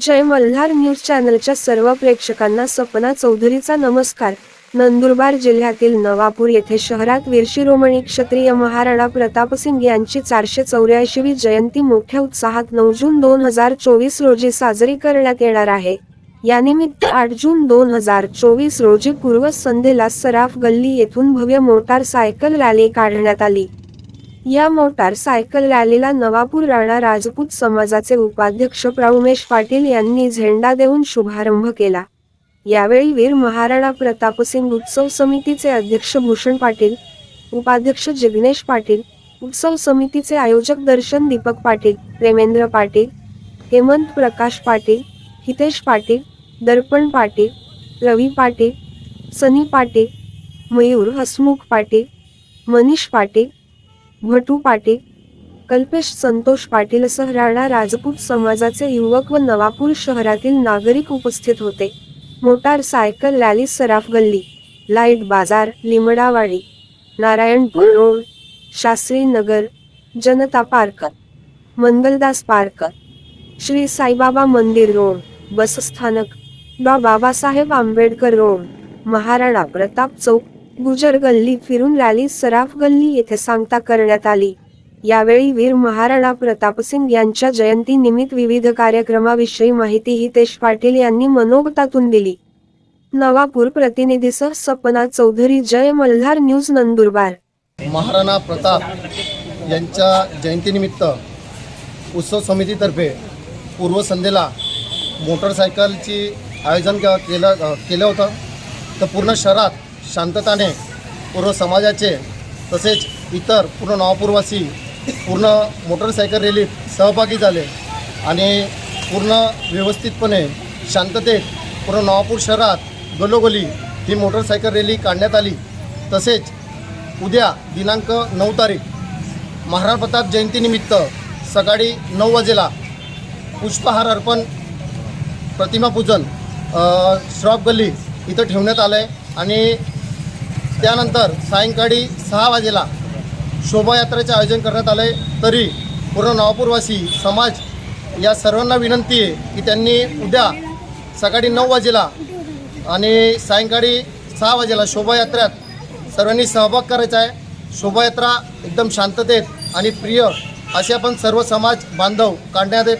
जय Malhar news चॅनलच्या सर्व प्रेक्षकांना सपना चौधरीचा नमस्कार. नंदुरबार जिल्ह्यातील नवापूर येथे शहरात वीरशिरोमणी क्षत्रिय महाराणा प्रतापसिंग यांची चारशे चौऱ्याऐंशीवी जयंती मोठ्या उत्साहात नऊ जून दोन हजार चोवीस रोजी साजरी करण्यात येणार आहे. यानिमित्त आठ जून दोन हजार चोवीस रोजी पूर्व संध्येला सराफ गल्ली येथून भव्य मोटार सायकल रॅली काढण्यात आली. या मोटार सायकल रॅलीला नवापूर राणा राजपूत समाजाचे उपाध्यक्ष प्रौमेश पाटील यांनी झेंडा देऊन शुभारंभ केला. यावेळी वीर महाराणा प्रतापसिंग उत्सव समितीचे अध्यक्ष भूषण पाटील उपाध्यक्ष जिग्नेश पाटील उत्सव समितीचे आयोजक दर्शन दीपक पाटील प्रेमेंद्र पाटील हेमंत प्रकाश पाटील हितेश पाटील दर्पण पाटील रवी पाटील सनी पाटील मयूर हसमुख पाटील मनीष पाटील भटू पाटील कल्पेश संतोष पाटीलसह राणा राजपूत समाजाचे युवक व नवापूर शहरातील नागरिक उपस्थित होते. मोटार सायकल रॅली सराफ गल्ली light Bazar Limdawadi Narayanpur road Shastri Nagar Janata park Mangaldas park Shri Saibaba मंदिर रोड बसस्थानक डॉ बाबासाहेब आंबेडकर रोड महाराणा प्रताप चौक गुजर गल्ली फिरून रॅली सराफ गल्ली येथे सांगता करण्यात आली. यावेळी वीर महाराणा प्रतापसिंग यांच्या जयंती निमित्त विविध कार्यक्रमाविषयी माहिती हितेश पाटील यांनी मनोगतातून दिली. नवापूर प्रतिनिधीसह सपना चौधरी जय मल्हार न्यूज नंदुरबार. महाराणा प्रताप यांच्या जयंतीनिमित्त उत्सव समितीतर्फे पूर्वसंध्येला मोटरसायकलची आयोजन केलं केलं होतं. तर पूर्ण शहरात शांतताने पूर्व समाजाचे तसेच इतर पूर्ण नवापूरवासी पूर्ण मोटरसायकल रॅलीत सहभागी झाले आणि पूर्ण व्यवस्थितपणे शांततेत पूर्ण नवापूर शहरात गलोगली ही मोटरसायकल रॅली काढण्यात आली. तसेच उद्या दिनांक नऊ तारीख महाराण प्रताप जयंतीनिमित्त सकाळी नऊ वाजेला पुष्पहार अर्पण प्रतिमापूजन श्रॉप श्रॉफ गल्ली इथं ठेवण्यात आलं आहे आणि त्यानंतर सायंकाळी सहा वाजेला शोभायात्रेचे आयोजन करण्यात आले. तरी पूर्ण नवापूरवासी समाज या सर्वांना विनंती आहे की त्यांनी उद्या सकाळी नऊ वाजेला आणि सायंकाळी सहा वाजेला शोभायात्रेत सर्वांनी सहभाग करायचा आहे. शोभायात्रा एकदम शांततेत आणि प्रिय असे आपण सर्व समाज बांधव काढण्यात येत